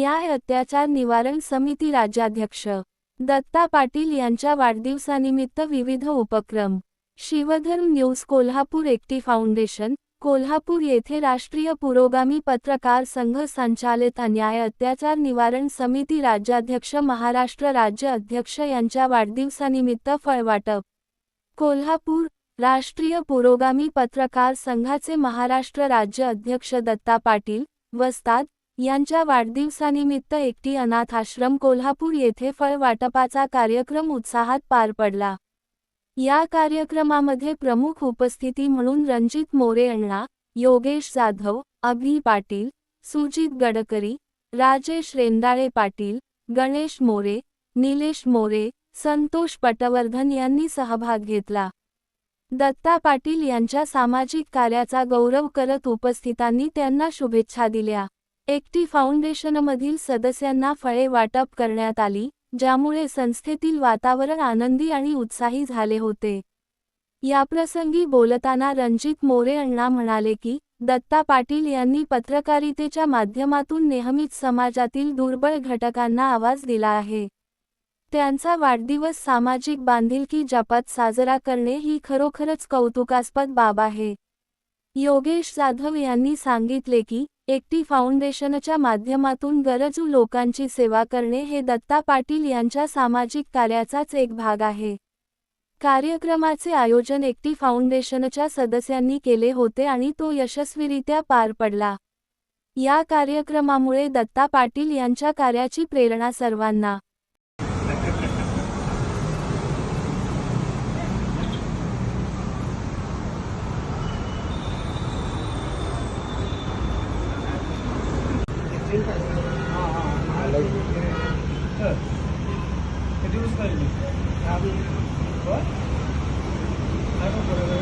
न्याय अत्याचार निवारण समिती राज्याध्यक्ष. दत्ता पाटील यांच्या वाढदिवसानिमित्त विविध उपक्रम. शिवधर्म न्यूज कोल्हापूर एकटी फाउंडेशन कोल्हापूर येथे राष्ट्रीय पुरोगामी पत्रकार संघ संचालित अन्याय अत्याचार निवारण समिती राज्याध्यक्ष महाराष्ट्र राज्य अध्यक्ष यांच्या वाढदिवसानिमित्त फळवाटप. कोल्हापूर राष्ट्रीय पुरोगामी पत्रकार संघाचे महाराष्ट्र राज्य अध्यक्ष दत्ता पाटील वस्ताद यांच्या वाढदिवसानिमित्त एकटी अनाथ आश्रम कोल्हापूर येथे फळ वाटपाचा कार्यक्रम उत्साहात पार पडला. या कार्यक्रमामध्ये प्रमुख उपस्थिती म्हणून रणजित मोरे अण्णा योगेश जाधव अभि पाटील सुजित गडकरी राजेश रेंदाळे पाटील गणेश मोरे निलेश मोरे संतोष पटवर्धन यांनी सहभाग घेतला. दत्ता पाटील यांच्या सामाजिक कार्याचा गौरव करत उपस्थितांनी त्यांना शुभेच्छा दिल्या. एकटी फाउंडेशनमधील सदस्यांना फळे वाटप करण्यात आली ज्यामुळे संस्थेतील वातावरण आनंदी आणि उत्साही झाले होते. याप्रसंगी बोलताना रणजित मोरे अण्णा म्हणाले की दत्ता पाटील यांनी पत्रकारितेच्या माध्यमातून नेहमीच समाजातील दुर्बळ घटकांना आवाज दिला आहे. त्यांचा वाढदिवस सामाजिक बांधिलकी जपात साजरा करणे ही खरोखरच कौतुकास्पद बाब आहे. योगेश जाधव यांनी सांगितले की एकटी फाउंडेशनच्या माध्यमातून गरजू लोकांची सेवा करणे हे दत्ता पाटील यांच्या सामाजिक कार्याचाच एक भाग आहे. कार्यक्रमाचे आयोजन एकटी फाउंडेशनच्या सदस्यांनी केले होते आणि तो यशस्वीरित्या पार पडला. या कार्यक्रमामुळे दत्ता पाटील यांच्या कार्याची प्रेरणा सर्वांना What? I don't know.